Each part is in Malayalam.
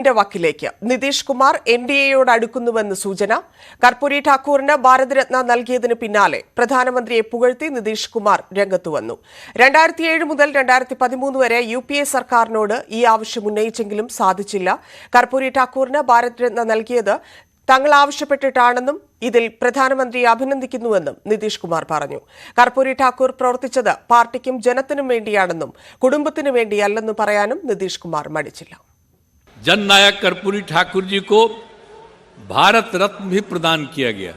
ന്റെ വക്കിലേക്ക്. നിതീഷ് കുമാർ എൻ ഡി എയോട് അടുക്കുന്നുവെന്ന് സൂചന. കർപ്പൂരി ഠാക്കൂറിന് ഭാരതരത്ന നൽകിയതിന് പിന്നാലെ പ്രധാനമന്ത്രിയെ പുകഴ്ത്തി നിതീഷ് കുമാർ രംഗത്തുവന്നു രണ്ടായിരത്തി ഏഴ് മുതൽ രണ്ടായിരത്തി പതിമൂന്ന് വരെ യു പി എ സർക്കാരിനോട് ഈ ആവശ്യം ഉന്നയിച്ചെങ്കിലും സാധിച്ചില്ല. കർപ്പൂരി ഠാക്കൂറിന് ഭാരതരത്ന നൽകിയത് തങ്ങൾ ആവശ്യപ്പെട്ടിട്ടാണെന്നും ഇതിൽ പ്രധാനമന്ത്രിയെ അഭിനന്ദിക്കുന്നുവെന്നും നിതീഷ് കുമാർ പറഞ്ഞു. കർപ്പൂരി ഠാക്കൂർ പ്രവർത്തിച്ചത് പാർട്ടിക്കും ജനത്തിനും വേണ്ടിയാണെന്നും കുടുംബത്തിനു വേണ്ടിയല്ലെന്നും പറയാനും നിതീഷ് കുമാർ മടിച്ചില്ല. जन नायक कर्पूरी ठाकुर जी को भारत रत्न भी प्रदान किया गया।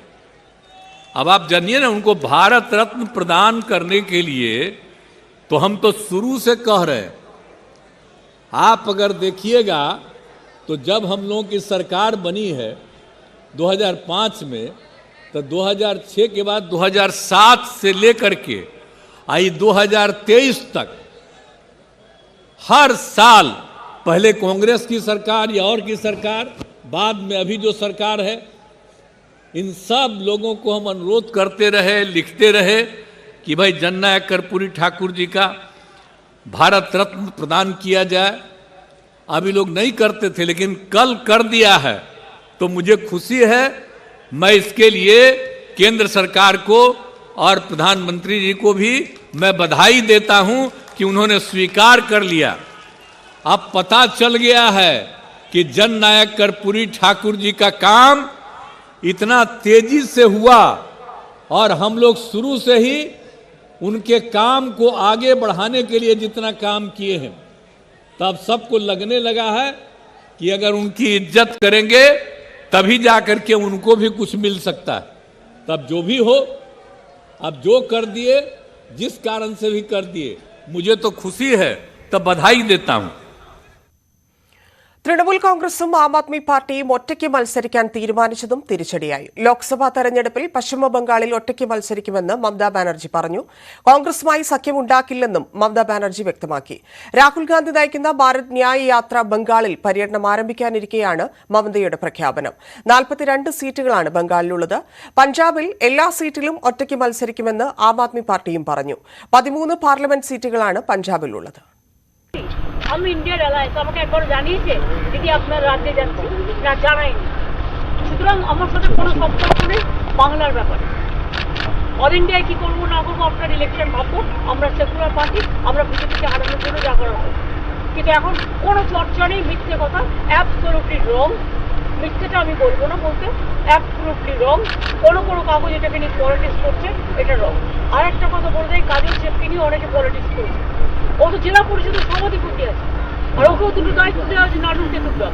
अब आप जानिए ना, उनको भारत रत्न प्रदान करने के लिए तो हम तो शुरू से कह रहे हैं। आप अगर देखिएगा तो जब हम लोगों की सरकार बनी है 2005 में तो 2006 के बाद 2007 से लेकर के आई 2023 तक हर साल पहले कांग्रेस की सरकार या और की सरकार, बाद में अभी जो सरकार है, इन सब लोगों को हम अनुरोध करते रहे, लिखते रहे कि भाई जननायक कर्पूरी ठाकुर जी का भारत रत्न प्रदान किया जाए। अभी लोग नहीं करते थे, लेकिन कल कर दिया है। तो मुझे खुशी है, मैं इसके लिए केंद्र सरकार को और प्रधानमंत्री जी को भी मैं बधाई देता हूँ कि उन्होंने स्वीकार कर लिया। अब पता चल गया है कि जन नायक कर्पूरी ठाकुर जी का काम इतना तेज़ी से हुआ और हम लोग शुरू से ही उनके काम को आगे बढ़ाने के लिए जितना काम किए हैं। तब सबको लगने लगा है कि अगर उनकी इज़्ज़त करेंगे, तभी जाकर के उनको भी कुछ मिल सकता है। तब जो भी हो, अब जो कर दिए, जिस कारण से भी कर दिए, मुझे तो खुशी है, तब बधाई देता हूँ। തൃണമൂൽ കോൺഗ്രസും ആം ആദ്മി പാർട്ടിയും ഒറ്റയ്ക്ക് മത്സരിക്കാൻ തീരുമാനിച്ചതും തിരിച്ചടിയായി. ലോക്സഭാ തെരഞ്ഞെടുപ്പിൽ പശ്ചിമബംഗാളിൽ ഒറ്റയ്ക്ക് മത്സരിക്കുമെന്ന് മമതാ ബാനർജി പറഞ്ഞു. കോൺഗ്രസുമായി സഖ്യമുണ്ടാക്കില്ലെന്നും മമതാ ബാനർജി വ്യക്തമാക്കി. രാഹുൽ ഗാന്ധി നയിക്കുന്ന ഭാരത് ന്യായ് യാത്ര ബംഗാളിൽ പര്യടനം ആരംഭിക്കാനിരിക്കെയാണ് മമതയുടെ പ്രഖ്യാപനം. നാൽപ്പത്തിരണ്ട് സീറ്റുകളാണ് ബംഗാളിലുള്ളത്. പഞ്ചാബിൽ എല്ലാ സീറ്റിലും ഒറ്റയ്ക്ക് മത്സരിക്കുമെന്ന് ആം ആദ്മി പാർട്ടിയും പറഞ്ഞു. പതിമൂന്ന് പാർലമെന്റ് സീറ്റുകളാണ് പഞ്ചാബിലുള്ളത്. আমি ইন্ডিয়ার অ্যালায়েন্স আমাকে একবার জানিয়েছে দিদি আপনার রাজ্যে যাচ্ছি। না, জানায়নি। সুতরাং আমার সাথে কোনো সম্পর্ক নেই বাংলার ব্যাপারে। অল ইন্ডিয়ায় কী করব, না করব, আপনার ইলেকশন ভাববো আমরা সেকুলার পার্টি, আমরা বিজেপিকে হারানোর জন্য যা করা হবে কিন্তু এখন কোনো চর্চা নেই, মিথ্যে কথা। অ্যাবসোলুটলি রং মিথ্যেটা আমি বলব না বলতে। অ্যাবসোলুটলি রং কোনো কোনো কাগজ এটাকে নিয়ে পলিটিক্স করছে এটা রং আর একটা কথা বলতে কাজের চেপকে নিয়ে অনেকে পলিটিক্স করছে ও তো জেলা পরিষদের সভাধিপতি আছে? আর ওকেও দুটো দায়িত্ব দেওয়া হয়েছে নাটক টেন্ডুলকার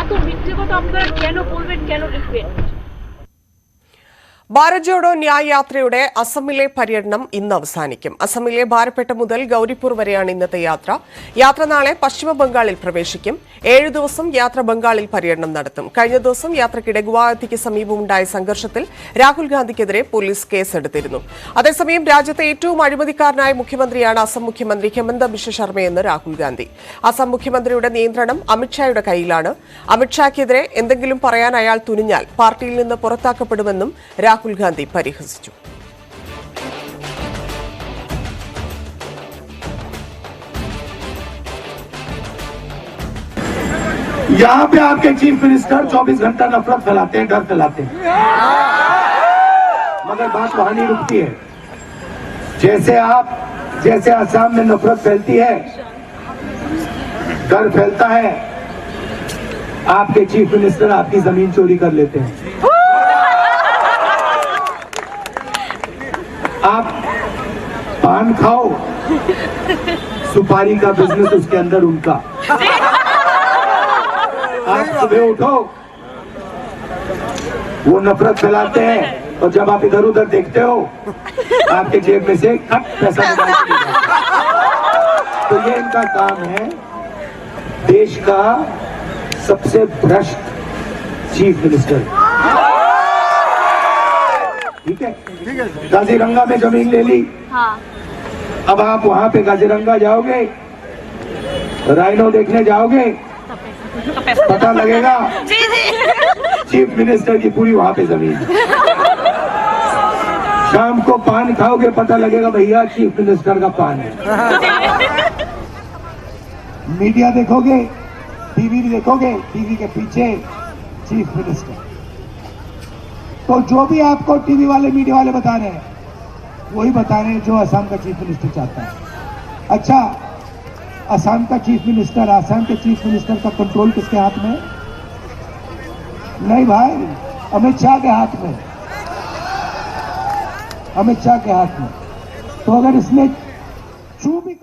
এত মিথ্যে কথা আপনারা কেন বলবেন, কেন লিখবেন? ഭാരത് ജോഡോ യാത്രയുടെ അസമിലെ പര്യടനം ഇന്ന് അവസാനിക്കും. അസമിലെ ബാരപ്പെട്ട മുതൽ ഗൌരിപൂർ വരെയാണ് ഇന്നത്തെ യാത്ര. യാത്ര നാളെ പശ്ചിമ ബംഗാളിൽ പ്രവേശിക്കും. ഏഴു ദിവസം യാത്ര ബംഗാളിൽ പര്യടനം നടത്തും. കഴിഞ്ഞ ദിവസം യാത്രക്കിടെ ഗുവാഹത്തിക്ക് സമീപമുണ്ടായ സംഘർഷത്തിൽ രാഹുൽ ഗാന്ധിക്കെതിരെ പോലീസ് കേസെടുത്തിരുന്നു. അതേസമയം രാജ്യത്തെ ഏറ്റവും അഴിമതിക്കാരനായ മുഖ്യമന്ത്രിയാണ് അസം മുഖ്യമന്ത്രി ഹെമന്ത ബിശ്വ ശർമ്മയെന്ന് രാഹുൽ ഗാന്ധി. അസം മുഖ്യമന്ത്രിയുടെ നിയന്ത്രണം അമിത്ഷായുടെ കയ്യിലാണ്. അമിത്ഷായ്ക്കെതിരെ എന്തെങ്കിലും പറയാൻ അയാൾ തുനിഞ്ഞാൽ പാർട്ടിയിൽ നിന്ന് പുറത്താക്കപ്പെടുമെന്നും രാഹുൽ ഗാന്ധി പരിഹസിച്ചു यहाँ पे आपके चीफ मिनिस्टर 24 घंटा नफरत फैलाते हैं डर फैलाते हैं मगर बात वहां नहीं रुकती है जैसे आप जैसे असम में नफरत फैलती है डर फैलता है आपके चीफ मिनिस्टर आपकी जमीन चोरी कर लेते हैं आप पान खाओ। सुपारी का बिज़नेस उसके अंदर उनका। आप सुबह उठो। वो नफरत फैलाते हैं और जब आप इधर उधर देखते हो, आपके जेब में से खट पैसा। तो ये इनका काम है, देश का सबसे भ्रष्ट चीफ मिनिस्टर। ठीक है? गाजीरंगा में ज़मीन ले ली। हाँ। अब आप वहाँ पे गाजीरंगा जाओगे राइनो देखने जाओगे पता लगेगा चीफ मिनिस्टर की पूरी वहाँ पे ज़मीन शाम को पान खाओगे पता लगेगा भैया चीफ मिनिस्टर का पान है। मीडिया देखोगे टीवी देखोगे टीवी के पीछे चीफ मिनिस्टर। तो जो भी आपको टीवी वाले, मीडिया वाले बता रहे हैं, वही बता रहे हैं जो असम का चीफ मिनिस्टर चाहता है। अच्छा असम का चीफ मिनिस्टर असम के चीफ मिनिस्टर का कंट्रोल किसके हाथ में? नहीं भाई, अमित शाह के हाथ में। अमित शाह के हाथ में। तो अगर इसमें चू भी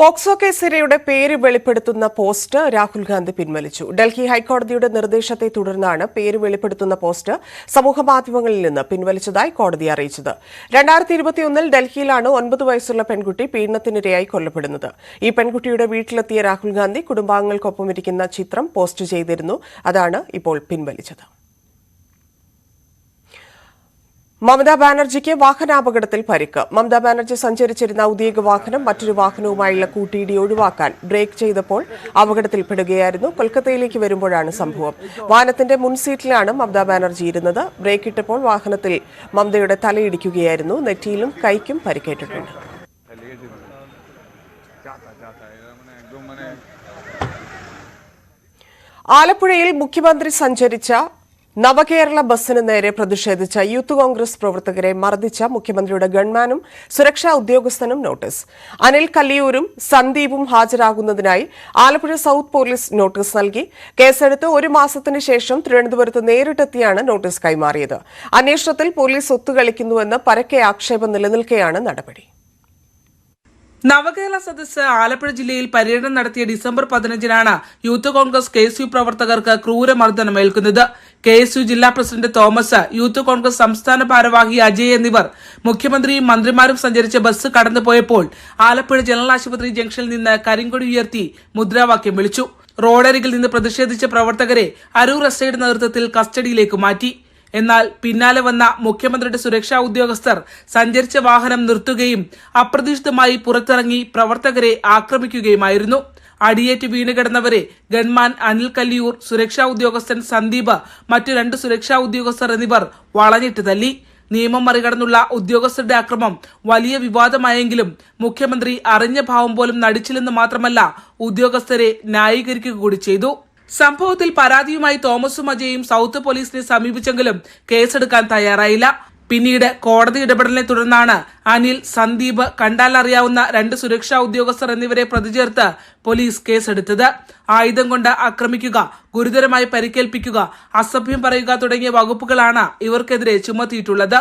പോക്സോ കേസിരയുടെ പേര് വെളിപ്പെടുത്തുന്ന പോസ്റ്റ് രാഹുൽ ഗാന്ധി പിൻവലിച്ചു. ഡൽഹി ഹൈക്കോടതിയുടെ നിർദ്ദേശത്തെ തുടർന്നാണ് പേര് വെളിപ്പെടുത്തുന്ന പോസ്റ്റ് സമൂഹമാധ്യമങ്ങളിൽ നിന്ന് പിൻവലിച്ചതായി കോടതി അറിയിച്ചത്. രണ്ടായിരത്തി ഇരുപത്തിയൊന്നിൽ ഡൽഹിയിലാണ് ഒൻപത് വയസ്സുള്ള പെൺകുട്ടി പീഡനത്തിനിരയായി കൊല്ലപ്പെടുന്നത്. ഈ പെൺകുട്ടിയുടെ വീട്ടിലെത്തിയ രാഹുൽ ഗാന്ധി കുടുംബാംഗങ്ങൾക്കൊപ്പം ഇരിക്കുന്ന ചിത്രം പോസ്റ്റ് ചെയ്തിരുന്നു. അതാണ് ഇപ്പോൾ പിൻവലിച്ചത്. മമതാ ബാനർജിക്ക് വാഹനാപകടത്തിൽ പരിക്ക്. മമതാ ബാനർജി സഞ്ചരിച്ചിരുന്ന ഔദ്യോഗിക വാഹനം മറ്റൊരു വാഹനവുമായുള്ള കൂട്ടിയിടി ഒഴിവാക്കാൻ ബ്രേക്ക് ചെയ്തപ്പോൾ അപകടത്തിൽപ്പെടുകയായിരുന്നു. കൊൽക്കത്തയിലേക്ക് വരുമ്പോഴാണ് സംഭവം. വാഹനത്തിന്റെ മുൻസീറ്റിലാണ് മമതാ ബാനർജി ഇരുന്നത്. ബ്രേക്ക് ഇട്ടപ്പോൾ വാഹനത്തിൽ മമതയുടെ തലയിടിക്കുകയായിരുന്നു. നെറ്റിയിലും കൈക്കും പരിക്കേറ്റിട്ടുണ്ട്. ആലപ്പുഴയിൽ മുഖ്യമന്ത്രി സഞ്ചരിച്ച നവകേരള ബസ്സിന് നേരെ പ്രതിഷേധിച്ച യൂത്ത് കോൺഗ്രസ് പ്രവർത്തകരെ മർദ്ദിച്ച മുഖ്യമന്ത്രിയുടെ ഗൺമാനും സുരക്ഷാ ഉദ്യോഗസ്ഥനും നോട്ടീസ്. അനിൽ കല്ലിയൂരും സന്ദീപും ഹാജരാകുന്നതിനായി ആലപ്പുഴ സൌത്ത് പോലീസ് നോട്ടീസ് നൽകി. കേസെടുത്ത് ഒരു മാസത്തിന് ശേഷം തിരുവനന്തപുരത്ത് നേരിട്ടെത്തിയാണ് നോട്ടീസ് കൈമാറിയത്. അന്വേഷണത്തിൽ പോലീസ് ഒത്തുകളിക്കുന്നുവെന്ന് പരക്കെ ആക്ഷേപം നിലനിൽക്കെയാണ് നടപടി. നവകേരള സദസ് ആലപ്പുഴ ജില്ലയിൽ പര്യടനം നടത്തിയ ഡിസംബർ പതിനഞ്ചിനാണ് Youth Congress K S U പ്രവർത്തകർക്ക് ക്രൂരമർദ്ദനമേൽക്കുന്നത് കെ എസ് യു ജില്ലാ പ്രസിഡന്റ് തോമസ് യൂത്ത് കോൺഗ്രസ് സംസ്ഥാന ഭാരവാഹി അജയ് എന്നിവർ മുഖ്യമന്ത്രിയും മന്ത്രിമാരും സഞ്ചരിച്ച ബസ് കടന്നുപോയപ്പോൾ ആലപ്പുഴ ജനറൽ ആശുപത്രി ജംഗ്ഷനിൽ നിന്ന് കരിങ്കൊടി ഉയർത്തി മുദ്രാവാക്യം വിളിച്ചു. റോഡരികിൽ നിന്ന് പ്രതിഷേധിച്ച പ്രവർത്തകരെ അരൂർ എസ്ഐയുടെ നേതൃത്വത്തിൽ കസ്റ്റഡിയിലേക്ക് മാറ്റി. എന്നാൽ പിന്നാലെ വന്ന മുഖ്യമന്ത്രിയുടെ സുരക്ഷാ ഉദ്യോഗസ്ഥർ സഞ്ചരിച്ച വാഹനം നിർത്തുകയും അപ്രതീക്ഷിതമായി പുറത്തിറങ്ങി പ്രവർത്തകരെ ആക്രമിക്കുകയുമായിരുന്നു. അടിയേറ്റ് വീണുകിടന്നവരെ ഗൺമാൻ അനിൽ കല്ലിയൂർ സുരക്ഷാ ഉദ്യോഗസ്ഥൻ സന്ദീപ് മറ്റു രണ്ട് സുരക്ഷാ ഉദ്യോഗസ്ഥർ എന്നിവർ വളഞ്ഞിട്ട് തല്ലി. നിയമം മറികടന്നുള്ള ഉദ്യോഗസ്ഥരുടെ അക്രമം വലിയ വിവാദമായെങ്കിലും മുഖ്യമന്ത്രി അറിഞ്ഞ ഭാവം പോലും നടിച്ചില്ലെന്ന് മാത്രമല്ല ഉദ്യോഗസ്ഥരെ ന്യായീകരിക്കുക കൂടി ചെയ്തു. സംഭവത്തിൽ പരാതിയുമായി തോമസും അജയും സൗത്ത് പോലീസിനെ സമീപിച്ചെങ്കിലും കേസെടുക്കാൻ തയ്യാറായില്ല. പിന്നീട് കോടതി ഇടപെടലിനെ തുടർന്നാണ് അനിൽ സന്ദീപ് കണ്ടാലറിയാവുന്ന രണ്ട് സുരക്ഷാ ഉദ്യോഗസ്ഥർ എന്നിവരെ പ്രതിചേർത്ത് പോലീസ് കേസെടുത്തത്. ആയുധം കൊണ്ട് ആക്രമിക്കുക ഗുരുതരമായി പരിക്കേൽപ്പിക്കുക അസഭ്യം പറയുക തുടങ്ങിയ വകുപ്പുകളാണ് ഇവർക്കെതിരെ ചുമത്തിയിട്ടുള്ളത്.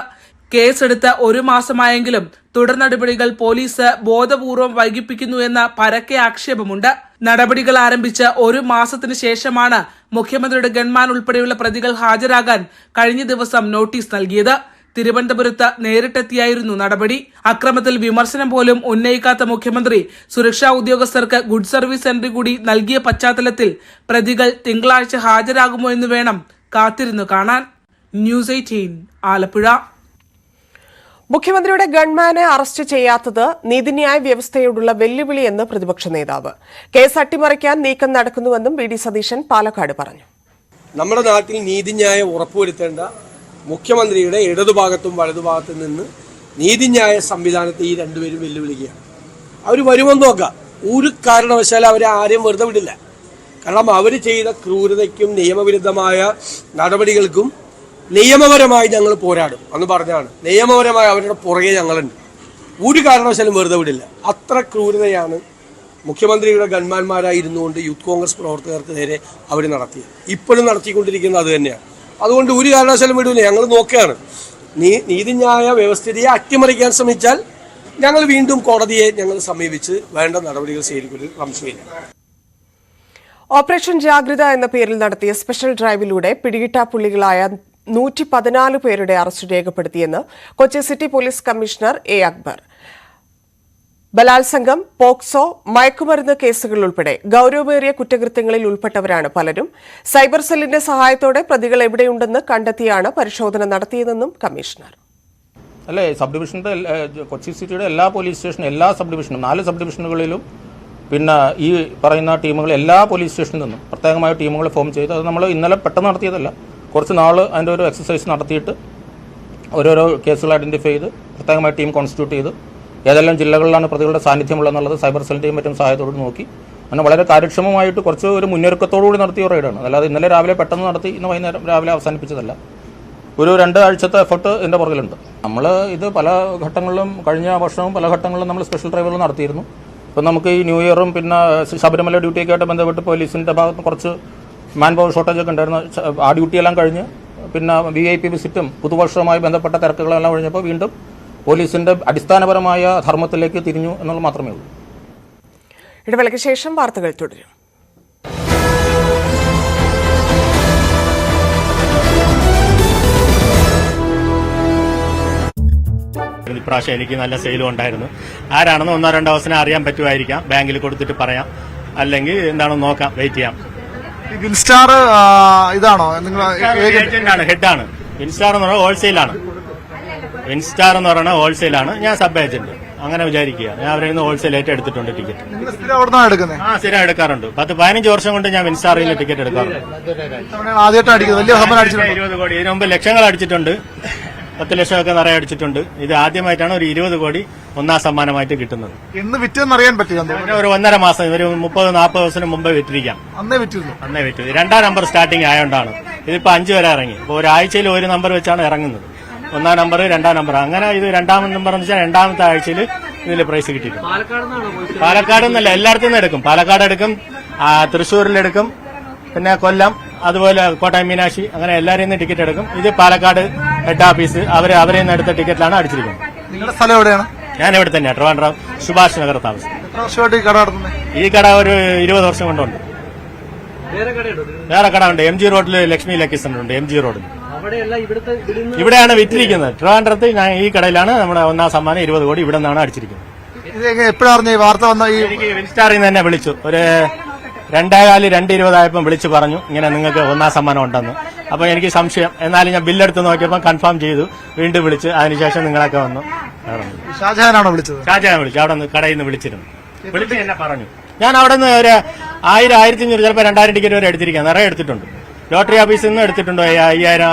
കേസെടുത്ത് ഒരു മാസമായെങ്കിലും തുടർ നടപടികൾ പോലീസ് ബോധപൂർവം വൈകിപ്പിക്കുന്നു എന്ന പരക്കെ ആക്ഷേപമുണ്ട്. നടപടികൾ ആരംഭിച്ച് ഒരു മാസത്തിനു ശേഷമാണ് മുഖ്യമന്ത്രിയുടെ ഗൺമാൻ ഉൾപ്പെടെയുള്ള പ്രതികൾ ഹാജരാകാൻ കഴിഞ്ഞ ദിവസം നോട്ടീസ് നൽകിയത്. തിരുവനന്തപുരത്ത് നേരിട്ടെത്തിയായിരുന്നു നടപടി. അക്രമത്തിൽ വിമർശനം പോലും ഉന്നയിക്കാത്ത മുഖ്യമന്ത്രി സുരക്ഷാ ഉദ്യോഗസ്ഥർക്ക് ഗുഡ് സർവീസ് എൻട്രി കൂടി നൽകിയ പശ്ചാത്തലത്തിൽ പ്രതികൾ തിങ്കളാഴ്ച ഹാജരാകുമോ എന്ന് വേണം കാത്തിരുന്നു കാണാൻ. News eighteen Alappuzha. മുഖ്യമന്ത്രിയുടെ ഗൺമാനെ അറസ്റ്റ് ചെയ്യാത്തത് നീതിന്യായ വ്യവസ്ഥയോടുള്ള വെല്ലുവിളിയെന്ന് പ്രതിപക്ഷ നേതാവ്. കേസ് അട്ടിമറിക്കാൻ നീക്കം നടക്കുന്നുവെന്നും വി ഡി സതീശൻ പാലക്കാട് പറഞ്ഞു. നമ്മുടെ നാട്ടിൽ നീതിന്യായം ഉറപ്പുവരുത്തേണ്ട മുഖ്യമന്ത്രിയുടെ ഇടതുഭാഗത്തും വലതുഭാഗത്തും നിന്ന് നീതിന്യായ സംവിധാനത്തെ ഈ രണ്ടുപേരും വെല്ലുവിളിക്കുകയാണ്. അവർ വരുമെന്ന് നോക്കാം. ഒരു കാരണവശാലും അവരെ ആരെയും വെറുതെ വിടില്ല. കാരണം അവർ ചെയ്ത ക്രൂരതയ്ക്കും നിയമവിരുദ്ധമായ നടപടികൾക്കും നിയമപരമായി ഞങ്ങൾ പോരാടും അന്ന് പറഞ്ഞാണ് നിയമപരമായി അവരുടെ പുറകെ ഞങ്ങളുണ്ട്. ഒരു കാരണവശാലും വെറുതെ വിടില്ല. അത്ര ക്രൂരതയാണ് മുഖ്യമന്ത്രിയുടെ ഗൺമാന്മാരായിരുന്നുകൊണ്ട് യൂത്ത് കോൺഗ്രസ് പ്രവർത്തകർക്ക് നേരെ അവർ നടത്തിയത്. ഇപ്പോഴും നടത്തിക്കൊണ്ടിരിക്കുന്നത് അത് തന്നെയാണ്. അതുകൊണ്ട് ഒരു കാരണവശാലും വിടില്ല. ഞങ്ങൾ നോക്കുകയാണ്. നീ നീതിന്യായ വ്യവസ്ഥിതിയെ അട്ടിമറിക്കാൻ ശ്രമിച്ചാൽ ഞങ്ങൾ വീണ്ടും കോടതിയെ ഞങ്ങൾ സമീപിച്ച് വേണ്ട നടപടികൾ സ്വീകരിക്കുന്ന സംശയമില്ല ഓപ്പറേഷൻ ജാഗ്രത എന്ന പേരിൽ നടത്തിയ സ്പെഷ്യൽ ഡ്രൈവിലൂടെ പിടികിട്ടാപ്പുള്ളികളായ നൂറ്റി പതിനാല് പേരുടെ arrest രേഖപ്പെടുത്തിയെന്ന് Kochi city police commissioner A Akbar. ബലാത്സംഗം പോക്സോ മയക്കുമരുന്ന് കേസുകൾ ഉൾപ്പെടെ ഗൌരവമേറിയ കുറ്റകൃത്യങ്ങളിൽ ഉൾപ്പെട്ടവരാണ് പലരും. സൈബർ സെല്ലിന്റെ സഹായത്തോടെ പ്രതികൾ എവിടെയുണ്ടെന്ന് കണ്ടെത്തിയാണ് പരിശോധന നടത്തിയതെന്നും കമ്മീഷണർ. അല്ലേ സബ് ഡിവിഷന്റെ കൊച്ചി സിറ്റിയുടെ എല്ലാ പോലീസ് സ്റ്റേഷനും എല്ലാ സബ് ഡിവിഷനും നാല് സബ് ഡിവിഷനുകളിലും പിന്നെ ഈ പറയുന്ന ടീമുകൾ എല്ലാ പോലീസ് സ്റ്റേഷനിൽ നിന്നും പ്രത്യേകമായ ടീമുകൾ ഫോം ചെയ്ത്. അത് നമ്മൾ ഇന്നലെ പെട്ടെന്ന് നടത്തിയതല്ല. കുറച്ച് നാൾ അതിന്റെ ഒരു എക്സസൈസ് നടത്തിയിട്ട് ഓരോരോ കേസുകൾ ഐഡന്റിഫൈ ചെയ്ത് പ്രത്യേകമായി ടീം കോൺസ്റ്റിറ്റ്യൂട്ട് ചെയ്ത് ഏതെല്ലാം ജില്ലകളിലാണ് പ്രതികളുടെ സാന്നിധ്യമുള്ളതെന്നുള്ളത് സൈബർ സെല്ലിന്റെയും മറ്റും സഹായത്തോട് നോക്കി. അങ്ങനെ വളരെ കാര്യക്ഷമമായിട്ട് കുറച്ച് ഒരു മുന്നൊരുക്കത്തോടു കൂടി നടത്തിയ റൈഡാണ് അല്ലാതെ ഇന്നലെ രാവിലെ പെട്ടെന്ന് നടത്തി ഇന്ന് വൈകുന്നേരം രാവിലെ അവസാനിപ്പിച്ചതല്ല. ഒരു രണ്ട് ആഴ്ചത്തെ എഫർട്ട് ഇതിന്റെ പുറകിലുണ്ട്. നമ്മൾ ഇത് പല ഘട്ടങ്ങളിലും കഴിഞ്ഞ വർഷവും പല ഘട്ടങ്ങളിലും നമ്മൾ സ്പെഷ്യൽ ഡ്രൈവുകൾ നടത്തിയിരുന്നു. ഇപ്പം നമുക്ക് ഈ ന്യൂ ഇയറും പിന്നെ ശബരിമല ഡ്യൂട്ടിയൊക്കെ ആയിട്ട് ബന്ധപ്പെട്ട് പോലീസിന്റെ ഭാഗത്ത് കുറച്ച് മാൻ പവർ ഷോർട്ടേജ് ഒക്കെ ഉണ്ടായിരുന്നു ആ ഡ്യൂട്ടിയെല്ലാം കഴിഞ്ഞ് പിന്നെ വി ഐ പി വിസിറ്റും പുതുവർഷവുമായി ബന്ധപ്പെട്ട തിരക്കുകളെല്ലാം കഴിഞ്ഞപ്പോൾ വീണ്ടും പോലീസിന്റെ അടിസ്ഥാനപരമായ ധർമ്മത്തിലേക്ക് തിരിഞ്ഞു എന്നുള്ളത് മാത്രമേ ഉള്ളൂ. ഇടവേളയ്ക്ക് ശേഷം വാർത്തകൾ തുടരും. ഇപ്രാവശ്യം എനിക്ക് നല്ല സെയിലും ഉണ്ടായിരുന്നു. ആരാണെന്ന് ഒന്നോ രണ്ടോ ദിവസം അറിയാൻ പറ്റുമായിരിക്കാം. ബാങ്കിൽ കൊടുത്തിട്ട് പറയാം. അല്ലെങ്കിൽ എന്താണെന്ന് നോക്കാം. വെയിറ്റ് ചെയ്യാം. വിൻസ്റ്റാർ ഇതാണോ? നിങ്ങൾ ഏജന്റ്? ആണ് ഹെഡാണ്. വിൻസ്റ്റാർ എന്ന് പറഞ്ഞാൽ ഹോൾസെയിലാണ്. വിൻസ്റ്റാർ എന്ന് പറയുന്നത് ഹോൾസെയിലാണ്. ഞാൻ സബ് ഏജന്റ്. അങ്ങനെ വിചാരിക്കുക. ഞാൻ അവരെ ഹോൾസെയിൽ ആയിട്ട് എടുത്തിട്ടുണ്ട് ടിക്കറ്റ്. ആ സ്ഥിരം എടുക്കാറുണ്ട്. പത്ത് പതിനഞ്ച് വർഷം കൊണ്ട് ഞാൻ വിൻസ്റ്റാറിൽ നിന്ന് ടിക്കറ്റ് എടുക്കാറുണ്ട്. ഇരുപത് കോടി. ഇതിനു മുമ്പ് ലക്ഷങ്ങൾ അടിച്ചിട്ടുണ്ട്. പത്ത് ലക്ഷമൊക്കെ നിറയെ അടിച്ചിട്ടുണ്ട്. ഇത് ആദ്യമായിട്ടാണ് ഒരു ഇരുപത് കോടി ഒന്നാം സമ്മാനമായിട്ട് കിട്ടുന്നത്. ഇന്ന് വിറ്റെന്ന് അറിയാൻ പറ്റില്ല ഒരു ഒന്നര മാസം ഒരു മുപ്പത് നാൽപ്പത് ദിവസം മുമ്പ് വിറ്റിരിക്കാം. അന്നേ വിറ്റു അന്നേ വിറ്റു രണ്ടാം നമ്പർ സ്റ്റാർട്ടിങ് ആയതുകൊണ്ടാണ് ഇതിപ്പോ അഞ്ചു വരെ ഇറങ്ങി. ഇപ്പോൾ ഒരാഴ്ചയിൽ ഒരു നമ്പർ വെച്ചാണ് ഇറങ്ങുന്നത്. ഒന്നാം നമ്പർ രണ്ടാം നമ്പർ. അങ്ങനെ ഇത് രണ്ടാം നമ്പർ എന്ന് വെച്ചാൽ രണ്ടാമത്തെ ആഴ്ചയിൽ ഇതിൽ പ്രൈസ് കിട്ടിയിട്ടുണ്ട്. പാലക്കാട് എന്നല്ല എല്ലായിടത്തും നിന്ന് എടുക്കും. പാലക്കാട് എടുക്കും തൃശ്ശൂരിലെടുക്കും പിന്നെ കൊല്ലം അതുപോലെ കോട്ടയം മീനാക്ഷി അങ്ങനെ എല്ലാവരെയും നിന്ന് ടിക്കറ്റ് എടുക്കും. ഇത് പാലക്കാട് ഹെഡ് ഓഫീസ് അവരെ അവരെ നിന്ന് എടുത്ത ടിക്കറ്റിലാണ് അടിച്ചിരിക്കുന്നത്. നിങ്ങളുടെ സ്ഥലം എവിടെയാണ്? ഞാൻ ഇവിടെ തന്നെയാണ് ട്രിവാൻഡ്രം സുഭാഷ് നഗർ താമസം എത്ര വർഷമായിട്ട് ഈ കട നടത്തുന്നത് ഈ കട ഒരു ഇരുപത് വർഷം കൊണ്ടുണ്ട്. വേറെ കട ഉണ്ട് എം ജി റോഡിൽ ലക്ഷ്മി ലക്കി സെന്റർ ഉണ്ട് എം ജി റോഡിൽ ഇവിടെയാണ് വിറ്റിരിക്കുന്നത്. ട്രിവാൻഡ്രത്ത് ഞാൻ ഈ കടയിലാണ് നമ്മുടെ ഒന്നാം സമ്മാനം ഇരുപത് കോടി ഇവിടെ നിന്നാണ് അടിച്ചിരിക്കുന്നത് എപ്പോഴാണ് ഈ വാർത്ത വന്ന ഈ വിൻസ്റ്റാറിൽ നിന്ന് തന്നെ വിളിച്ചു. ഒരു രണ്ടേകാൽ രണ്ട് ഇരുപതായപ്പം വിളിച്ചു പറഞ്ഞു. ഇങ്ങനെ നിങ്ങൾക്ക് ഒന്നാം സമ്മാനം ഉണ്ടെന്ന്. അപ്പൊ എനിക്ക് സംശയം. എന്നാലും ഞാൻ ബില്ലെടുത്ത് നോക്കിയപ്പോൾ കൺഫേം ചെയ്തു. വീണ്ടും വിളിച്ച്. അതിനുശേഷം നിങ്ങളൊക്കെ വന്നു. ഷാജഹാനാണോ വിളിച്ചത്? ഷാജഹാൻ വിളിച്ചു. അവിടെ നിന്ന് കടയിൽ നിന്ന് വിളിച്ചിരുന്നു. വിളിച്ച് എന്നെ പറഞ്ഞു. ഞാൻ അവിടെ നിന്ന് ഒരു ആയിരം ആയിരത്തി അഞ്ഞൂറ് ചിലപ്പോൾ രണ്ടായിരം ടിക്കറ്റ് വരെ എടുത്തിരിക്കാം നിറയെ എടുത്തിട്ടുണ്ട്. ലോട്ടറി ഓഫീസിൽ നിന്ന് എടുത്തിട്ടുണ്ട്? അയ്യ- അയ്യായിരം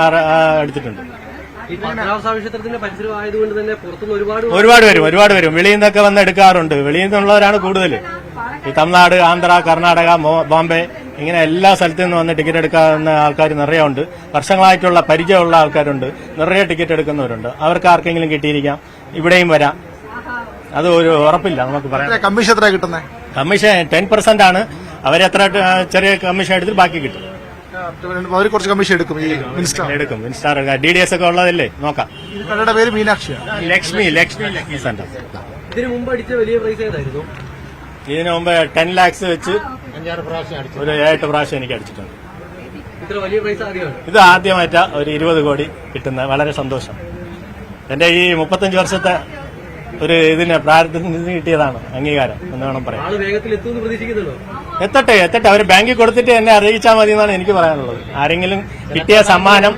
എടുത്തിട്ടുണ്ട്. പത്മനാഭസ്വാമി പരിസരം ആയതുകൊണ്ട് തന്നെ പുറത്തുനിന്ന് ഒരുപാട് ഒരുപാട് വരും ഒരുപാട് വരും. വെളിയിൽ നിന്നൊക്കെ വന്ന് എടുക്കാറുണ്ട്. വെളിയിൽ നിന്നുള്ളവരാണ് കൂടുതൽ. ഈ തമിഴ്നാട് ആന്ധ്ര കർണാടക ബോംബെ ഇങ്ങനെ എല്ലാ സ്ഥലത്തു നിന്ന് വന്ന് ടിക്കറ്റ് എടുക്കാവുന്ന ആൾക്കാർ നിറയെ ഉണ്ട്. വർഷങ്ങളായിട്ടുള്ള പരിചയമുള്ള ആൾക്കാരുണ്ട്. നിറയെ ടിക്കറ്റ് എടുക്കുന്നവരുണ്ട്. അവർക്ക് ആർക്കെങ്കിലും കിട്ടിയിരിക്കാം. ഇവിടെയും വരാം. അത് ഒരു ഉറപ്പില്ല നമുക്ക് പറയാം കമ്മീഷൻ എത്ര കിട്ടുന്നത് കമ്മീഷൻ ടെൻ പെർസെന്റ് ആണ്. അവരെത്ര ചെറിയ കമ്മീഷൻ എടുത്തിട്ട് ബാക്കി കിട്ടും. അവർ കുറച്ച് കമ്മീഷൻ എടുക്കും ഈ മിനിസ്റ്റർ എടുക്കും. ഇൻസ്റ്റാർ ഡി ഡി എസ് ഒക്കെ ഉള്ളതല്ലേ? നോക്കാം. ഈ കടയുടെ പേര് മീനാക്ഷിയാണ് ലക്ഷ്മി ലക്ഷ്മി ലക്ഷ്മി സെന്റർ. ഇതിനു മുമ്പ് അടിച്ച വലിയ പ്രൈസ് ഏതായിരുന്നു? ഇതിനു മുമ്പ് ടെൻ ലാക്സ് വെച്ച് ഒരു ഏഴെട്ട് പ്രാവശ്യം എനിക്ക് അടിച്ചിട്ടുണ്ട്. ഇത്ര വലിയ പൈസ ഇത് ആദ്യമായിട്ടാ ഒരു ഇരുപത് കോടി കിട്ടുന്ന വളരെ സന്തോഷം. എന്റെ ഈ മുപ്പത്തഞ്ച് വർഷത്തെ ഒരു ഇതിന് പ്രാരത്തിൽ നിന്ന് കിട്ടിയതാണ് അംഗീകാരം എന്ന് വേണം പറയാം എത്തട്ടെ എത്തട്ടെ. അവർ ബാങ്കിൽ കൊടുത്തിട്ട് എന്നെ അറിയിച്ചാൽ മതി എന്നാണ് എനിക്ക് പറയാനുള്ളത്. ആരെങ്കിലും കിട്ടിയ സമ്മാനം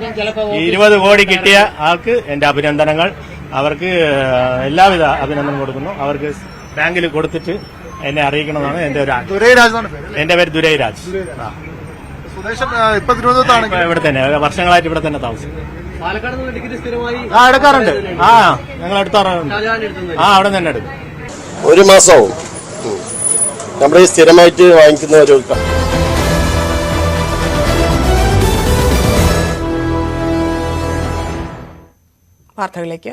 ഇരുപത് കോടി കിട്ടിയ ആൾക്ക് എന്റെ അഭിനന്ദനങ്ങൾ. അവർക്ക് എല്ലാവിധ അഭിനന്ദനം കൊടുക്കുന്നു. അവർക്ക് ബാങ്കിൽ കൊടുത്തിട്ട് എന്നെ അറിയിക്കണമെന്നാണ് എന്റെ ഒരു ദുരൈ രാജ് പേര്. എന്റെ പേര് ദുരൈരാജ്. ഇപ്പൊ ഇവിടെ തന്നെ വർഷങ്ങളായിട്ട് ഇവിടെ തന്നെ താമസിക്കും ആ എടുക്കാറുണ്ട്. ആ ഞങ്ങൾ എടുത്താറുണ്ട് ആ അവിടെ തന്നെ എടുക്കും. ഒരു മാസവും നമ്മൾ ഈ സ്ഥിരമായിട്ട് വാങ്ങിക്കുന്ന ഒരു വാർത്തകളിലേക്ക്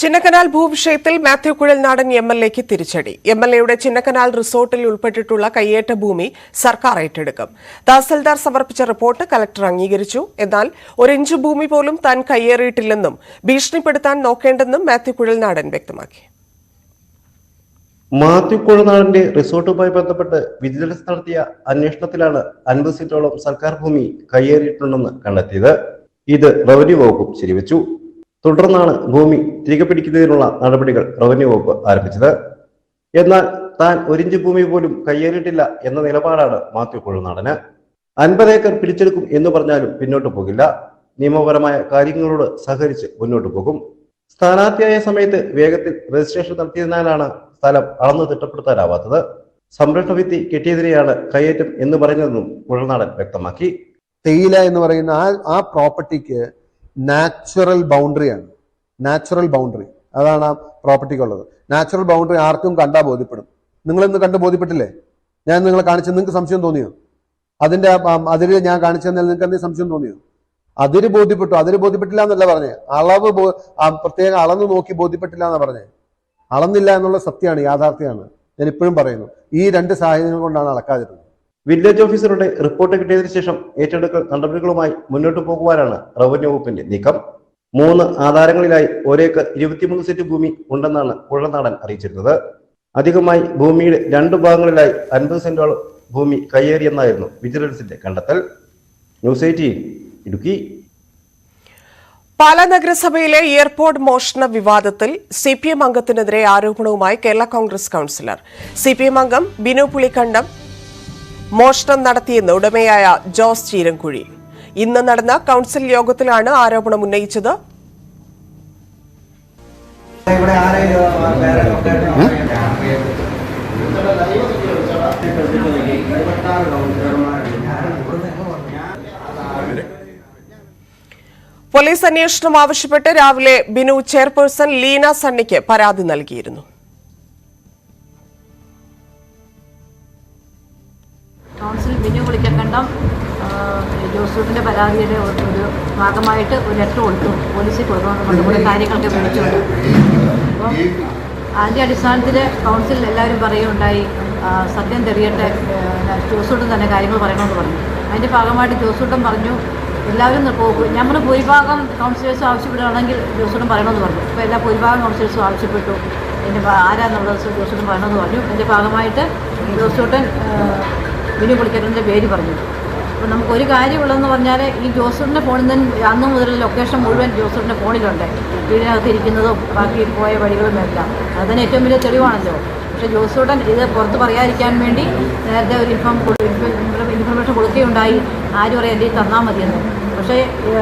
ചിന്നക്കനാൽ ഭൂവിഷയത്തിൽ മാത്യു കുഴൽനാടൻ എം എൽ എക്ക് തിരിച്ചടി. എം എൽ എയുടെ ചിന്നക്കനാൽ റിസോർട്ടിൽ ഉൾപ്പെട്ടിട്ടുള്ള കയ്യേറ്റ ഭൂമി സർക്കാർ ഏറ്റെടുക്കും. തഹസിൽദാർ സമർപ്പിച്ച റിപ്പോർട്ട് കലക്ടർ അംഗീകരിച്ചു. എന്നാൽ ഒരിഞ്ച് ഭൂമി പോലും താൻ കയ്യേറിയിട്ടില്ലെന്നും ഭീഷണിപ്പെടുത്താൻ നോക്കേണ്ടെന്നും മാത്യു കുഴൽനാടൻ വ്യക്തമാക്കി. മാത്യു കുഴനാടിന്റെ റിസോർട്ടുമായി ബന്ധപ്പെട്ട് വിജിലൻസ് നടത്തിയ അന്വേഷണത്തിലാണ് അൻപത് സീറ്റോളം സർക്കാർ ഭൂമി കയ്യേറിയിട്ടുണ്ടെന്ന് കണ്ടെത്തിയത്. ഇത് റവന്യൂ വകുപ്പ് ശരിവെച്ചു. തുടർന്നാണ് ഭൂമി തിരികെ പിടിക്കുന്നതിനുള്ള നടപടികൾ റവന്യൂ വകുപ്പ് ആരംഭിച്ചത്. എന്നാൽ താൻ ഒരിഞ്ച് ഭൂമി പോലും കയ്യേറിയിട്ടില്ല എന്ന നിലപാടാണ് മാത്യു കുഴുനാടന് അൻപത് ഏക്കർ പിടിച്ചെടുക്കും എന്ന് പറഞ്ഞാലും പിന്നോട്ട് പോകില്ല. നിയമപരമായ കാര്യങ്ങളോട് സഹകരിച്ച് മുന്നോട്ട് പോകും. സ്ഥാനാർത്ഥിയായ സമയത്ത് വേഗത്തിൽ രജിസ്ട്രേഷൻ നടത്തിയതിനാലാണ് സ്ഥലം അളന്നു തിട്ടപ്പെടുത്താനാവാത്തത്. സംരക്ഷണ ഭിത്തി കെട്ടിയതിനെയാണ് കയ്യേറ്റം എന്ന് പറഞ്ഞതെന്നും കുഴൽനാടൻ വ്യക്തമാക്കി. തേയില എന്ന് പറയുന്ന ആ ആ പ്രോപ്പർട്ടിക്ക് നാച്ചുറൽ ബൗണ്ടറിയാണ് നാച്ചുറൽ ബൗണ്ടറി. അതാണ് ആ പ്രോപ്പർട്ടിക്കുള്ളത്. നാച്ചുറൽ ബൗണ്ടറി ആർക്കും കണ്ടാൽ ബോധ്യപ്പെടും. നിങ്ങളിന്ന് കണ്ട് ബോധ്യപ്പെട്ടില്ലേ? ഞാൻ നിങ്ങളെ കാണിച്ചത് നിങ്ങൾക്ക് സംശയം തോന്നിയോ? അതിന്റെ അതിര് ഞാൻ തന്നാൽ നിങ്ങൾക്ക് എന്തെങ്കിലും സംശയം തോന്നിയോ? അതിര് ബോധ്യപ്പെട്ടു. അതിര് ബോധ്യപ്പെട്ടില്ല എന്നല്ല പറഞ്ഞേ. അളവ് പ്രത്യേകം അളന്ന് നോക്കി ബോധ്യപ്പെട്ടില്ല എന്നാ പറഞ്ഞേ. അളന്നില്ല എന്നുള്ള സത്യമാണ് യാഥാർത്ഥ്യമാണ്. ഞാൻ ഇപ്പോഴും പറയുന്നു. ഈ രണ്ട് സാഹചര്യങ്ങൾ കൊണ്ടാണ് അളക്കാതിരുന്നത്. വില്ലേജ് ഓഫീസറുടെ റിപ്പോർട്ട് കിട്ടിയതിനു ശേഷം ഏറ്റെടുക്കൽ നടപടികളുമായി മുന്നോട്ട് പോകുവാനാണ് റവന്യൂ വകുപ്പിന്റെ നീക്കം. മൂന്ന് ആധാരങ്ങളിലായി ഒരേക്കർ ഇരുപത്തിമൂന്ന് സെറ്റ് ഭൂമി ഉണ്ടെന്നാണ് കുഴനാടൻ അറിയിച്ചിരുന്നത്. അധികമായി ഭൂമിയുടെ രണ്ടു ഭാഗങ്ങളിലായി അൻപത് സെന്റോളം ഭൂമി കയ്യേറിയെന്നായിരുന്നു വിജിലൻസിന്റെ കണ്ടെത്തൽ. News eighteen Idukki. പാലാ നഗരസഭയിലെ എയർപോർട്ട് മോഷണ വിവാദത്തിൽ സി പി എം അംഗത്തിനെതിരെ ആരോപണവുമായി Kerala Congress councillor. C P M അംഗം ബിനു പുളിക്കണ്ടം മോഷണം നടത്തിയെന്ന് ഉടമയായ ജോസ് ചീരൻകുഴി. ഇന്ന് നടന്ന കൌൺസിൽ യോഗത്തിലാണ് ആരോപണം ഉന്നയിച്ചത്. പോലീസ് അന്വേഷണം ആവശ്യപ്പെട്ട് രാവിലെ ബിനു ചെയർപേഴ്സൺ ലീന സണ്ണിക്ക് പരാതി നൽകിയിരുന്നു. വിളിക്കക്കണ്ടം ജോസൂട്ടിന്റെ പരാതിയുടെ ഒരു ഭാഗമായിട്ട് ഒരു ലെറ്റർ കൊടുത്തു. പോലീസിൽ കൊടുക്കുന്നു കാര്യങ്ങളൊക്കെ വിളിച്ചുകൊണ്ട് അപ്പോൾ അതിന്റെ അടിസ്ഥാനത്തിൽ കൗൺസിൽ എല്ലാവരും പറയുകയുണ്ടായി. സത്യം തെറിയട്ടെ ജോസൂട്ടൻ തന്നെ കാര്യങ്ങൾ പറയണമെന്ന് പറഞ്ഞു. അതിന്റെ ഭാഗമായിട്ട് ജോസൂട്ടൻ പറഞ്ഞു എല്ലാവരും പോകും ഞമ്മൾ ഭൂരിഭാഗം കൗൺസിലേഴ്സ് ആവശ്യപ്പെടുകയാണെങ്കിൽ ജോസൂട്ടൻ പറയണമെന്ന് പറഞ്ഞു. അപ്പോൾ എല്ലാ ഭൂരിഭാഗം കൗൺസിലേഴ്സും ആവശ്യപ്പെട്ടു. എന്റെ ആരാന്നുള്ളത് ജോസൂട്ടൻ പറയണമെന്ന് പറഞ്ഞു. അതിന്റെ ഭാഗമായിട്ട് ജോസൂട്ടൻ ബിനു പുളിക്കരന്റെ പേര് പറഞ്ഞത്. അപ്പോൾ നമുക്ക് നമുക്കൊരു കാര്യമുള്ളതെന്ന് പറഞ്ഞാൽ ഈ ജോസഫിന്റെ ഫോണിൽ നിന്ന് അന്ന് മുതൽ ലൊക്കേഷൻ മുഴുവൻ ജോസഫിന്റെ ഫോണിലുണ്ട്. വീടിനകത്ത് ഇരിക്കുന്നതും ബാക്കി പോയ വഴികളും എല്ലാം. അതിന് ഏറ്റവും വലിയ തെളിവാണല്ലോ. പക്ഷേ ജോസൂട്ടൻ ഇത് പുറത്ത് പറയാതിരിക്കാൻ വേണ്ടി നേരത്തെ ഒരു ഇൻഫോം ഇൻഫർമേഷൻ കൊടുക്കുകയുണ്ടായി. ആരും പറയാം എന്റെ തന്നാൽ മതിയെന്ന്. പക്ഷേ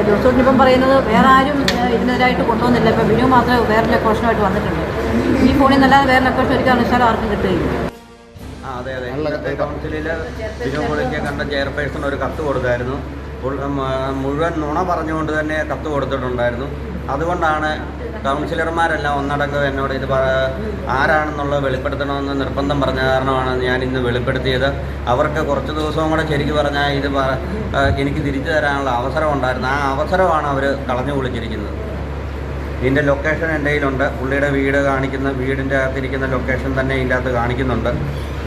ജോസൂട്ടൻ ഇപ്പം പറയുന്നത് വേറെ ആരും ഇതിനെതിരായിട്ട് കൊണ്ടുവന്നില്ല. ഇപ്പം വിനു മാത്രമേ വേറെ ലൊക്കേഷനുമായിട്ട് വന്നിട്ടുണ്ട്. ഈ ഫോണിൽ നിന്നല്ലാതെ വേറെ ലൊക്കേഷൻ ഒരു കാരണവശാലും ആർക്കും കിട്ടുകയില്ല. അതെ അതെ. ഇന്നത്തെ പുളിക്ക് കണ്ട ചെയർപേഴ്സൺ ഒരു കത്ത് കൊടുത്തായിരുന്നു. മുഴുവൻ നുണ പറഞ്ഞുകൊണ്ട് തന്നെ കത്ത് കൊടുത്തിട്ടുണ്ടായിരുന്നു. അതുകൊണ്ടാണ് കൗൺസിലർമാരെല്ലാം ഒന്നടങ്കം എന്നോട് ഇത് പറ- ആരാണെന്നുള്ളത് വെളിപ്പെടുത്തണമെന്ന് നിർബന്ധം പറഞ്ഞ കാരണമാണ് ഞാൻ ഇന്ന് വെളിപ്പെടുത്തിയത്. അവർക്ക് കുറച്ച് ദിവസവും കൂടെ ശരിക്കും പറഞ്ഞാൽ ഇത് എനിക്ക് തിരിച്ചു തരാനുള്ള അവസരം ഉണ്ടായിരുന്നു. ആ അവസരമാണ് അവർ കളഞ്ഞു കുളിച്ചിരിക്കുന്നത്. ഇതിന്റെ ലൊക്കേഷൻ എന്റെ കയ്യിലുണ്ട്. പുള്ളിയുടെ വീട് കാണിക്കുന്ന വീടിന്റെ അകത്തിരിക്കുന്ന ലൊക്കേഷൻ തന്നെ ഇതിന്റെ അകത്ത് കാണിക്കുന്നുണ്ട്.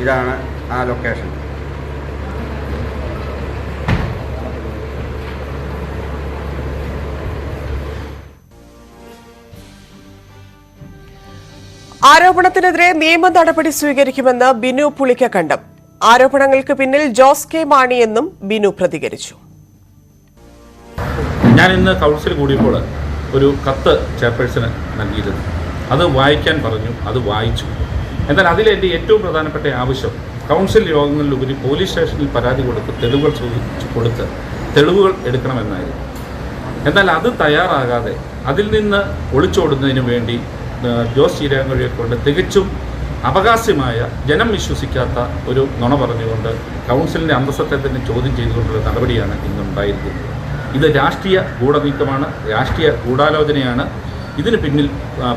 ഇതാണ് ആ ലൊക്കേഷൻ ആരോപണത്തിനെതിരെ നിയമ നടപടി സ്വീകരിക്കുമെന്ന് ബിനു പുളിക്ക കണ്ടം. ആരോപണങ്ങൾക്ക് പിന്നിൽ ജോസ് കെ മാണിയെന്നും ബിനു പ്രതികരിച്ചു. ഞാൻ ഇന്ന് കൗൺസിൽ കൂടിയപ്പോൾ ഒരു കത്ത് ചെയർപേഴ്സണ് നൽകിയിരുന്നു. അത് വായിക്കാൻ പറഞ്ഞു അത് വായിച്ചു. എന്നാൽ അതിലെന്റെ ഏറ്റവും പ്രധാനപ്പെട്ട ആവശ്യം കൗൺസിൽ യോഗങ്ങളിലുപരി പോലീസ് സ്റ്റേഷനിൽ പരാതി കൊടുത്ത് തെളിവുകൾ ചോദിച്ചു കൊടുത്ത് തെളിവുകൾ എടുക്കണമെന്നായിരുന്നു. എന്നാൽ അത് തയ്യാറാകാതെ അതിൽ നിന്ന് ഒളിച്ചോടുന്നതിന് വേണ്ടി ജോസ് ചീരാങ്കുഴിയെ കൊണ്ട് തികച്ചും അവകാശമായ ജനം വിശ്വസിക്കാത്ത ഒരു നുണ പറഞ്ഞുകൊണ്ട് കൗൺസിലിന്റെ അന്തസ്സത്തെ തന്നെ ചോദ്യം ചെയ്തുകൊണ്ടുള്ള നടപടിയാണ് ഇന്നുണ്ടായിരിക്കുന്നത്. ഇത് രാഷ്ട്രീയ ഗൂഢനീക്കമാണ് രാഷ്ട്രീയ ഗൂഢാലോചനയാണ്. ഇതിന് പിന്നിൽ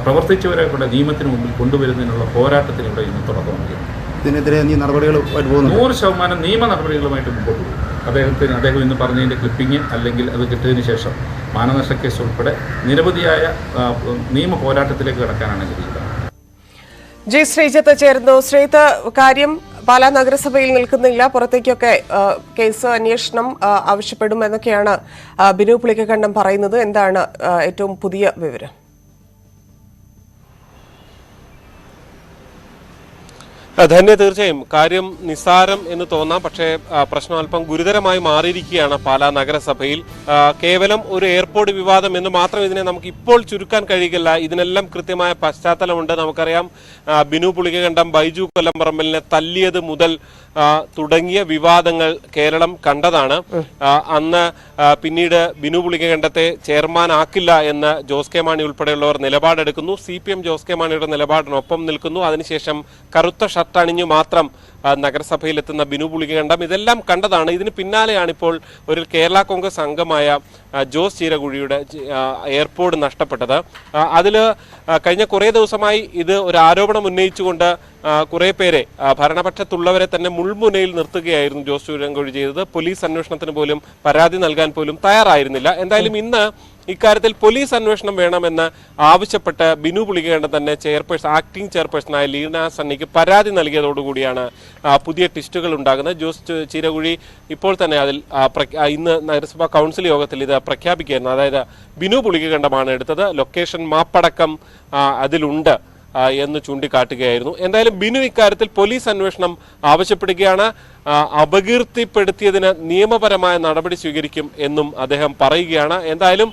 പ്രവർത്തിച്ചവരെ കൂടെ നിയമത്തിന് മുമ്പിൽ കൊണ്ടുവരുന്നതിനുള്ള പോരാട്ടത്തിലൂടെ ഇന്ന് തുടക്കമാക്കി ഇതിനെതിരെ നടപടികൾ നൂറ് ശതമാനം നിയമ നടപടികളുമായിട്ട് മുമ്പോട്ട് പോകും. അദ്ദേഹത്തിന് അദ്ദേഹം ഇന്ന് പറഞ്ഞതിന്റെ ക്ലിപ്പിംഗ് അല്ലെങ്കിൽ അത് കിട്ടിയതിന് ശേഷം മാനനഷ്ട കേസ് ഉൾപ്പെടെ നിരവധിയായ നിയമ പോരാട്ടത്തിലേക്ക് കടക്കാനാണ് കഴിയുക ജി ശ്രീജിത്ത് ചേരുന്നു. ശ്രീജിത്ത് കാര്യം പാലാ നഗരസഭയിൽ നിൽക്കുന്നില്ല. പുറത്തേക്കൊക്കെ കേസ് അന്വേഷണം ആവശ്യപ്പെടുമെന്നൊക്കെയാണ് ആവശ്യപ്പെടും എന്നൊക്കെയാണ് ആ, ബിനു പുളിക്കണ്ഠം പറയുന്നത്. എന്താണ് ഏറ്റവും പുതിയ വിവരം? ധന്യ തീർച്ചയായും. കാര്യം നിസ്സാരം എന്ന് തോന്നാം. പക്ഷേ പ്രശ്നം അല്പം ഗുരുതരമായി മാറിയിരിക്കുകയാണ് പാലാ നഗരസഭയിൽ. കേവലം ഒരു എയർപോർട്ട് വിവാദം എന്ന് മാത്രം ഇതിനെ നമുക്ക് ഇപ്പോൾ ചുരുക്കാൻ കഴിയില്ല ഇതിനെല്ലാം കൃത്യമായ പശ്ചാത്തലമുണ്ട്. നമുക്കറിയാം ബിനു പുളികകണ്ഠം ബൈജു കൊല്ലംപറമ്പലിനെ തല്ലിയത് മുതൽ തുടങ്ങിയ വിവാദങ്ങൾ കേരളം കണ്ടതാണ്. അന്ന് പിന്നീട് ബിനു പുളികകണ്ഠത്തെ ചെയർമാൻ ആക്കില്ല എന്ന് ജോസ് കെ മാണി ഉൾപ്പെടെയുള്ളവർ നിലപാടെടുക്കുന്നു. C P M Jose K മാണിയുടെ നിലപാടിനൊപ്പം നിൽക്കുന്നു. അതിനുശേഷം കറുത്ത അണിഞ്ഞു മാത്രം നഗരസഭയിലെത്തുന്ന ബിനു പുളികണ്ടം ഇതെല്ലാം കണ്ടതാണ്. ഇതിന് പിന്നാലെയാണ് ഇപ്പോൾ ഒരു കേരള കോൺഗ്രസ് അംഗമായ ജോസ് ചീരകുഴിയുടെ എയർപോർട്ട് നഷ്ടപ്പെട്ടത്. അതിൽ കഴിഞ്ഞ കുറേ ദിവസമായി ഇത് ഒരു ആരോപണം ഉന്നയിച്ചുകൊണ്ട് കുറേ പേരെ ഭരണപക്ഷത്തുള്ളവരെ തന്നെ മുൾമുനയിൽ നിർത്തുകയായിരുന്നു ജോസ് ചീരകുഴി ചെയ്തത്. പോലീസ് അന്വേഷണത്തിന് പോലും പരാതി നൽകാൻ പോലും തയ്യാറായിരുന്നില്ല. എന്തായാലും ഇന്ന് ഇക്കാര്യത്തിൽ പോലീസ് അന്വേഷണം വേണമെന്ന് ആവശ്യപ്പെട്ട് ബിനു പുളികേണ്ട തന്നെ ചെയർപേഴ്സൺ ആക്ടിംഗ് ചെയർപേഴ്സണായ ലീന സണ്ണിക്ക് പരാതി നൽകിയതോടുകൂടിയാണ് പുതിയ ട്വിസ്റ്റുകൾ ഉണ്ടാകുന്നത്. ജോസ് ചീരകുഴി ഇപ്പോൾ തന്നെ അതിൽ ഇന്ന് നഗരസഭാ കൗൺസിൽ യോഗത്തിൽ ഇത് പ്രഖ്യാപിക്കുകയായിരുന്നു. അതായത് ബിനു പുളികകണ്ഠമാണ് എടുത്തത്. ലൊക്കേഷൻ മാപ്പടക്കം അതിലുണ്ട്. എന്ന് ചൂണ്ടിക്കാട്ടുകയായിരുന്നു. എന്തായാലും ബിനു ഇക്കാര്യത്തിൽ പോലീസ് അന്വേഷണം ആവശ്യപ്പെടുകയാണ്. അപകീർത്തിപ്പെടുത്തിയതിന് നിയമപരമായ നടപടി സ്വീകരിക്കും എന്നും അദ്ദേഹം പറയുകയാണ്. എന്തായാലും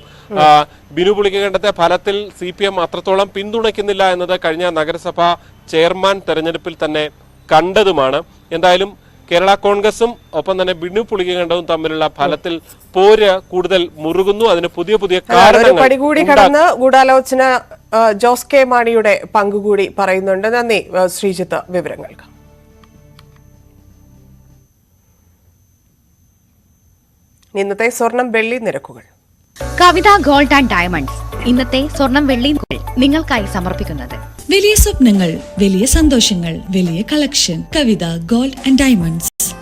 ബിനു പുളിക്കകണ്ഠത്തെ ഫലത്തിൽ സി പി എം അത്രത്തോളം പിന്തുണയ്ക്കുന്നില്ല എന്നത് കഴിഞ്ഞ നഗരസഭാ ചെയർമാൻ തെരഞ്ഞെടുപ്പിൽ തന്നെ കണ്ടതുമാണ്. എന്തായാലും കേരള കോൺഗ്രസും ഒപ്പം തന്നെ ബിനു പുളിക്കകണ്ഠവും തമ്മിലുള്ള ഫലത്തിൽ പോര് കൂടുതൽ മുറുകുന്നു. അതിന് പുതിയ പുതിയ കാരണങ്ങൾ പടി കൂടി കടന്ന് ഗൂഢാലോചന ജോസ് കെ മാണിയുടെ പങ്കുകൂടി പറയുന്നുണ്ട്. നന്ദി. ശ്രീജിത്ത് വിവരങ്ങൾക്ക് ഇന്നത്തെ സ്വർണം വെള്ളി നിരക്കുകൾ. Kavitha gold and diamonds. ഇന്നത്തെ സ്വർണം വെള്ളി നിങ്ങൾക്കായി സമർപ്പിക്കുന്നത്. വലിയ സ്വപ്നങ്ങൾ വലിയ സന്തോഷങ്ങൾ വലിയ collection. Kavitha gold and diamonds.